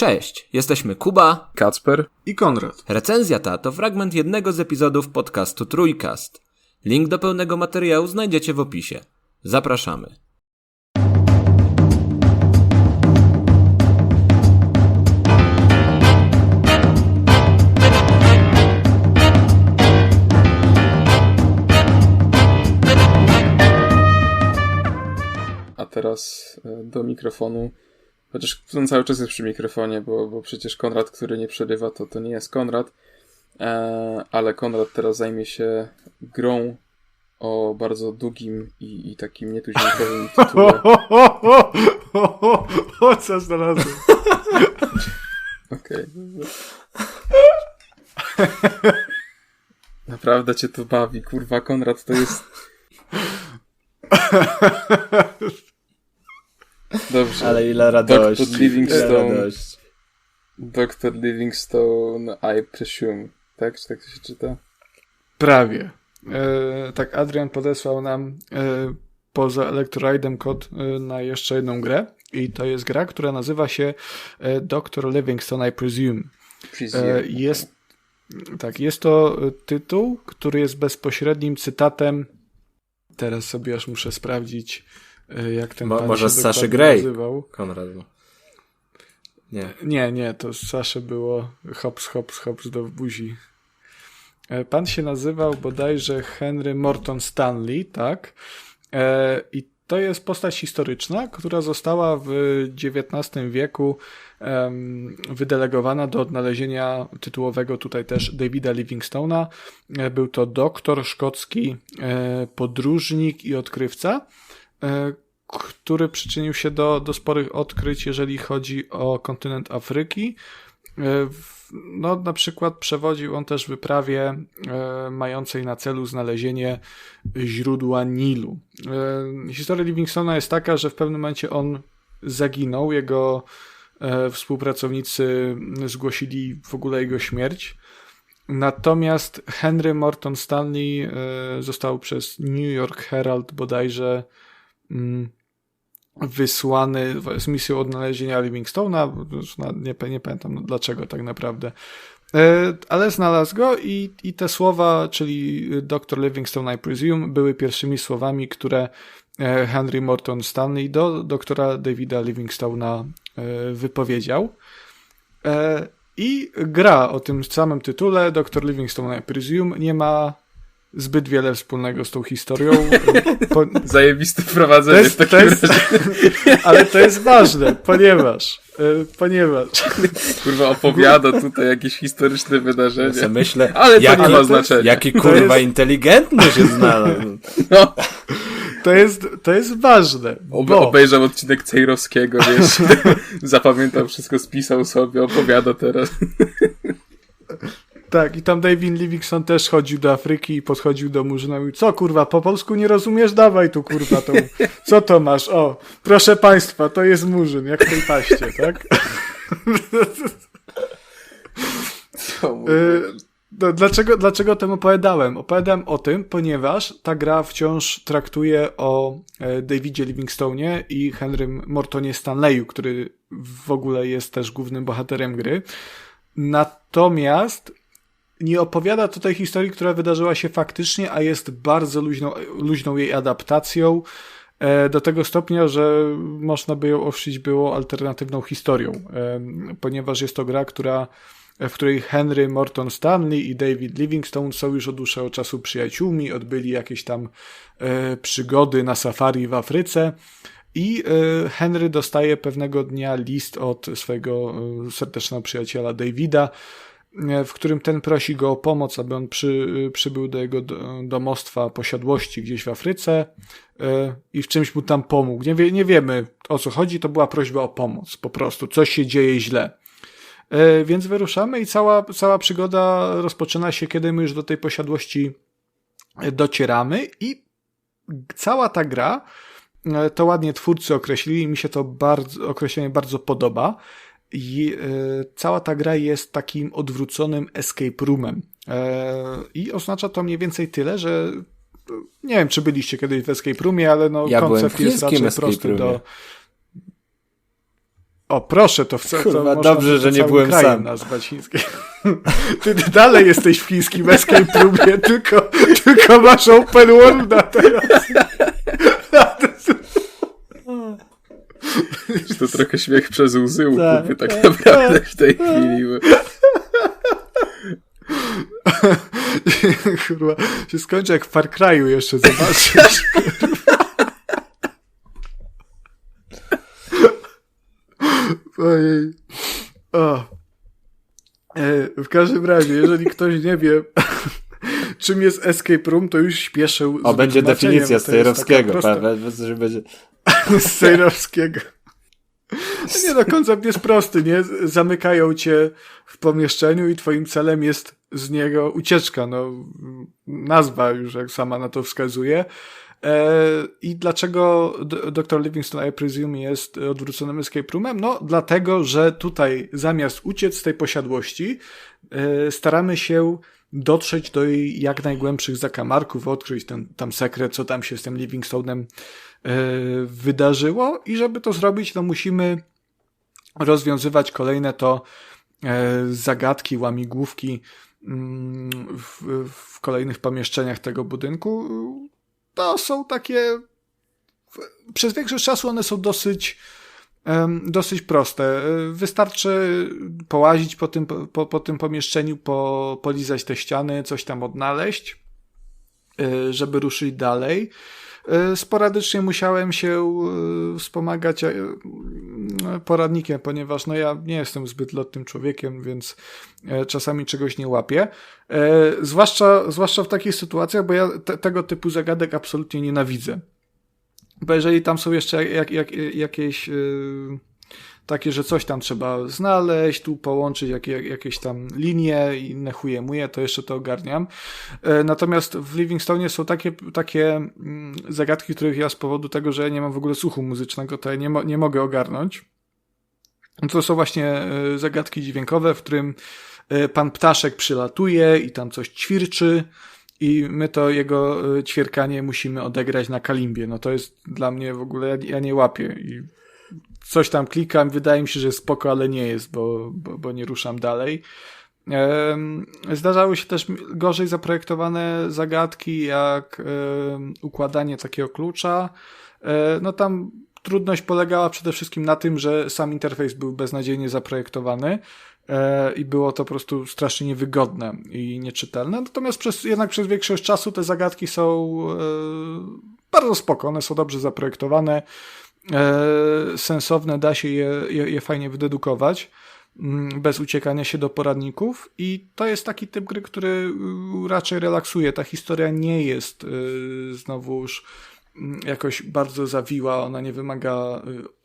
Cześć, jesteśmy Kuba, Kacper i Konrad. Recenzja ta to fragment jednego z epizodów podcastu Trójkast. Link do pełnego materiału znajdziecie w opisie. Zapraszamy. A teraz e, do mikrofonu. Chociaż on cały czas jest przy mikrofonie, bo, bo przecież Konrad, który nie przerywa, to, to nie jest Konrad. E, ale Konrad teraz zajmie się grą o bardzo długim i, i takim nietuzinkowym tytule. O, co znalazłem? Okej. Naprawdę cię to bawi, kurwa, Konrad to jest... Dobrze. Ale ile radości. Dr. Livingstone. Ile radości. Dr. Livingstone, I presume. Tak? Czy tak to się czyta? Prawie. E, tak, Adrian podesłał nam e, poza Electroidem kod e, na jeszcze jedną grę. I to jest gra, która nazywa się e, Dr. Livingstone, I presume. Presume. E, jest, tak, jest to tytuł, który jest bezpośrednim cytatem. Teraz sobie aż muszę sprawdzić, e, jak ten Mo- pan może się z Saszy Grey. nazywał. Konrad. no. Nie. Nie, nie, to z Saszy było hops, hops, hops do buzi. E, Pan się nazywał bodajże Henry Morton Stanley, tak? E, I to jest postać historyczna, która została w XIX wieku wydelegowana do odnalezienia tytułowego tutaj też Davida Livingstone'a. E, Był to doktor szkocki, e, podróżnik i odkrywca, e, który przyczynił się do, do sporych odkryć, jeżeli chodzi o kontynent Afryki. E, No, na przykład przewodził on też wyprawie e, mającej na celu znalezienie źródła Nilu. E, historia Livingstona jest taka, że w pewnym momencie on zaginął, jego e, współpracownicy zgłosili w ogóle jego śmierć. Natomiast Henry Morton Stanley e, został przez New York Herald bodajże wysłany z misją odnalezienia Livingstone'a. Nie, nie pamiętam no, dlaczego tak naprawdę. E, Ale znalazł go i, i te słowa, czyli Dr. Livingstone, I presume, były pierwszymi słowami, które e, Henry Morton Stanley do doktora Davida Livingstone'a e, wypowiedział. I gra o tym samym tytule, Dr. Livingstone, I presume, nie ma zbyt wiele wspólnego z tą historią. Po, Zajebiste wprowadzenie to jest, w takim to jest, razie. ale to jest ważne, ponieważ, y, ponieważ, Kurwa opowiada tutaj jakieś historyczne Ja wydarzenie. sobie myślę, Ale to jaki, nie ma znaczenia. jaki kurwa jest- inteligentny się znalazł. No, to jest, to jest ważne, ob- bo, obejrzał odcinek Cejrowskiego, wiesz, zapamiętał wszystko, spisał sobie, opowiada teraz. Tak, i tam David Livingstone też chodził do Afryki i podchodził do Murzyna i mówił, co kurwa, po polsku nie rozumiesz? Dawaj tu kurwa tą, co to masz? O, proszę państwa, to jest Murzyn, jak w tej paście, tak? Y, no, dlaczego, dlaczego o tym opowiadałem? Opowiadałem o tym, ponieważ ta gra wciąż traktuje o e, Davidzie Livingstone'ie i Henrym Mortonie Stanleyu, który w ogóle jest też głównym bohaterem gry. Natomiast nie opowiada tutaj historii, która wydarzyła się faktycznie, a jest bardzo luźną, luźną jej adaptacją. e, Do tego stopnia, że można by ją owszyć było alternatywną historią, em, ponieważ jest to gra, która w której Henry Morton Stanley i David Livingstone są już od dłuższego czasu przyjaciółmi, odbyli jakieś tam e, przygody na safari w Afryce i e, Henry dostaje pewnego dnia list od swojego e, serdecznego przyjaciela Davida, e, w którym ten prosi go o pomoc, aby on przy, przybył do jego do- domostwa posiadłości gdzieś w Afryce e, i w czymś mu tam pomógł. Nie, wie, nie wiemy o co chodzi, to była prośba o pomoc, po prostu coś się dzieje źle. E, Więc wyruszamy i cała, cała przygoda rozpoczyna się, kiedy my już do tej posiadłości e, docieramy i cała ta gra, e, to ładnie twórcy określili, mi się to bardzo, określenie bardzo podoba. I e, cała ta gra jest takim odwróconym escape roomem. E, I oznacza to mniej więcej tyle, że e, nie wiem, czy byliście kiedyś w escape roomie, ale no Ja koncept jest chińskim raczej prosty do, roomie. O, proszę, to wcale Kurwa, dobrze, że nie byłem sam. nazwać chińskiej. Ty, ty dalej jesteś w chińskim escape roomie, tylko, tylko masz open worlda teraz. To trochę śmiech przez łzy u Tak. Kupy tak naprawdę w tej chwili. bo- Kurwa, się skończy jak w Far Cry'u jeszcze zobaczysz. Ojej. O. E, w każdym razie, jeżeli ktoś nie wie, czym jest escape room, to już śpieszę. O, z będzie definicja Stejrowskiego. taka prosta- będzie... z Sejrowskiego. No nie no, koncept jest prosty, nie? Zamykają cię w pomieszczeniu i twoim celem jest z niego ucieczka, no nazwa już jak sama na to wskazuje. E, I dlaczego Dr. Livingstone, I presume, jest odwróconym escape roomem? No, dlatego, że tutaj zamiast uciec z tej posiadłości, e, staramy się dotrzeć do jej jak najgłębszych zakamarków, odkryć ten tam sekret, co tam się z tym Livingstone'em wydarzyło i żeby to zrobić, no musimy rozwiązywać kolejne to e, zagadki, łamigłówki mm, w, w kolejnych pomieszczeniach tego budynku. To są takie przez większość czasu one są dosyć dosyć proste. E, Wystarczy połazić po tym, po, po tym pomieszczeniu, po, polizać te ściany, coś tam odnaleźć, e, żeby ruszyć dalej. E, Sporadycznie musiałem się e, wspomagać e, poradnikiem, ponieważ no ja nie jestem zbyt lotnym człowiekiem, więc czasami czegoś nie łapię. Zwłaszcza, zwłaszcza w takich sytuacjach, bo ja te, tego typu zagadek absolutnie nienawidzę. Bo jeżeli tam są jeszcze jak, jak, jakieś yy, takie, że coś tam trzeba znaleźć, tu połączyć jak, jak, jakieś tam linie i inne chuje muje, to jeszcze to ogarniam. E, Natomiast w Livingstone są takie, takie mm, zagadki, których ja z powodu tego, że nie mam w ogóle słuchu muzycznego, to ja nie, mo- nie mogę ogarnąć. To są właśnie e, zagadki dźwiękowe, w którym e, pan ptaszek przylatuje i tam coś ćwirczy i my to jego ćwierkanie musimy odegrać na kalimbie. No to jest dla mnie w ogóle, ja nie łapię i coś tam klikam, wydaje mi się, że jest spoko, ale nie jest, bo, bo, bo nie ruszam dalej. Zdarzały się też gorzej zaprojektowane zagadki, jak układanie takiego klucza. E, No tam trudność polegała przede wszystkim na tym, że sam interfejs był beznadziejnie zaprojektowany e, i było to po prostu strasznie niewygodne i nieczytelne. Natomiast przez, jednak przez większość czasu te zagadki są e, bardzo spoko, one są dobrze zaprojektowane, sensowne, da się je, je, je fajnie wydedukować mm, bez uciekania się do poradników i to jest taki typ gry, który y, raczej relaksuje. Ta historia nie jest y, znowuż mm, jakoś bardzo zawiła, ona nie wymaga y,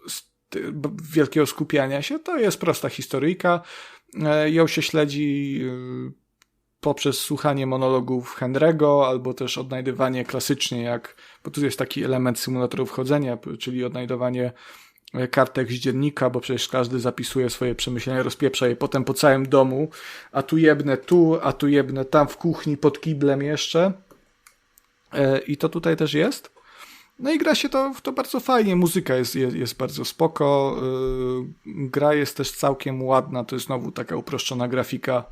wielkiego skupiania się. To jest prosta historyjka. E, Ją się śledzi poprzez słuchanie monologów Henry'ego, albo też odnajdywanie klasycznie, jak, bo tu jest taki element symulatorów chodzenia, czyli odnajdowanie e, kartek z dziennika, bo przecież każdy zapisuje swoje przemyślenia, rozpieprza je potem po całym domu, a tu jebnę tu, a tu jebnę tam w kuchni, pod kiblem jeszcze. E, I to tutaj też jest. No i gra się to, to bardzo fajnie, muzyka jest, jest, jest bardzo spoko, yy, gra jest też całkiem ładna, to jest znowu taka uproszczona grafika,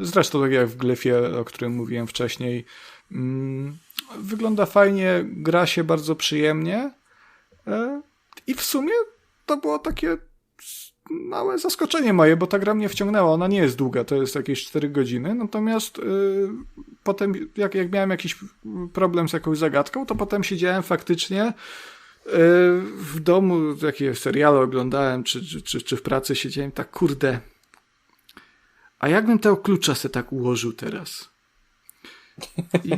zresztą tak jak w Glyfie, o którym mówiłem wcześniej. Mm, wygląda fajnie, gra się bardzo przyjemnie yy, i w sumie to było takie małe zaskoczenie moje, bo ta gra mnie wciągnęła. Ona nie jest długa, to jest jakieś 4 godziny. Natomiast yy, potem, jak, jak miałem jakiś problem z jakąś zagadką, to potem siedziałem faktycznie yy, w domu, jakieś seriale oglądałem, czy, czy, czy w pracy siedziałem tak, kurde. A jakbym tego klucza se tak ułożył teraz? I,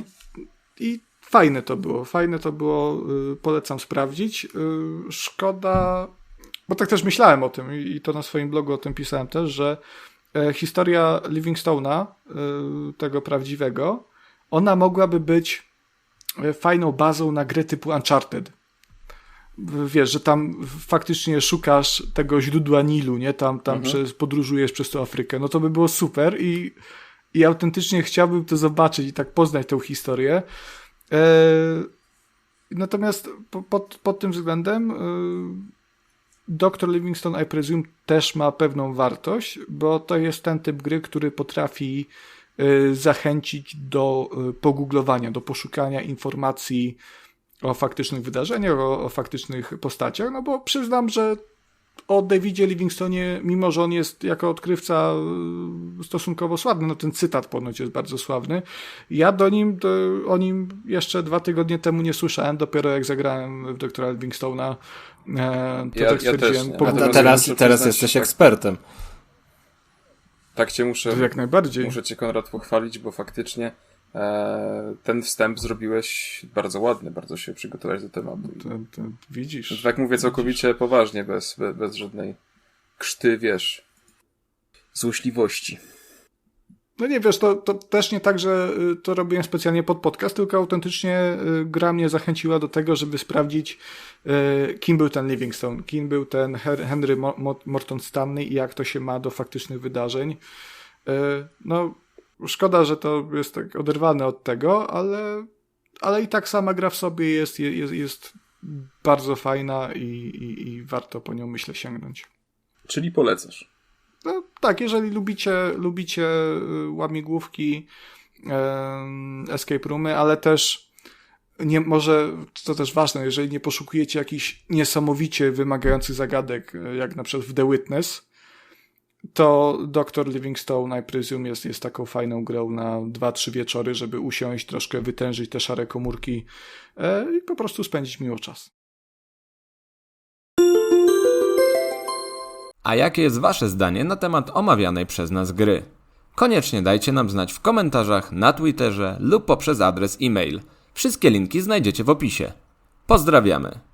i fajne to było, fajne to było, yy, polecam sprawdzić. Yy, szkoda, bo tak też myślałem o tym i, to na swoim blogu o tym pisałem też, że e, historia Livingstone'a, e, tego prawdziwego, ona mogłaby być e, fajną bazą na gry typu Uncharted. Wiesz, że tam faktycznie szukasz tego źródła Nilu, nie? Tam, tam przez, podróżujesz przez tą Afrykę. No to by było super i, i autentycznie chciałbym to zobaczyć i tak poznać tę historię. E, natomiast po, pod, pod tym względem e, Dr. Livingstone, I presume, też ma pewną wartość, bo to jest ten typ gry, który potrafi y, zachęcić do y, pogooglowania, do poszukania informacji o faktycznych wydarzeniach, o, o faktycznych postaciach, no bo przyznam, że o Davidzie Livingstonie, mimo że on jest jako odkrywca y, stosunkowo sławny, no ten cytat ponoć jest bardzo sławny, ja do nim, do, o nim jeszcze dwa tygodnie temu nie słyszałem, dopiero jak zagrałem w doktora Livingstone'a, e, to Ja- tak ja też stwierdziłem. nie. po teraz, teraz przyznać, jesteś tak- ekspertem. Tak cię muszę, jak najbardziej. muszę cię Konrad pochwalić, bo faktycznie ten wstęp zrobiłeś bardzo ładny, bardzo się przygotowałeś do tematu. I, To, to widzisz. tak mówię całkowicie poważnie, bez, bez, bez żadnej krzty, wiesz, złośliwości. No nie wiesz, to, to też nie tak, że y, to robiłem specjalnie pod podcast, tylko autentycznie y, gra mnie zachęciła do tego, żeby sprawdzić, y, kim był ten Livingstone, kim był ten Henry Mo- Mo- Morton Stanley i jak to się ma do faktycznych wydarzeń. No, szkoda, że to jest tak oderwane od tego, ale, ale i tak sama gra w sobie jest, jest, jest bardzo fajna i, i, i warto po nią, myślę, sięgnąć. Czyli polecasz. No, tak, jeżeli lubicie, lubicie y, łamigłówki, escape roomy, ale też nie, może, to też ważne, jeżeli nie poszukujecie jakichś niesamowicie wymagających zagadek, y, jak na przykład w The Witness, to Dr. Livingstone, I presume, jest, jest taką fajną grą na 2-3 wieczory, żeby usiąść, troszkę wytężyć te szare komórki e, i po prostu spędzić miło czas. A jakie jest Wasze zdanie na temat omawianej przez nas gry? Koniecznie dajcie nam znać w komentarzach, na Twitterze lub poprzez adres e-mail. Wszystkie linki znajdziecie w opisie. Pozdrawiamy!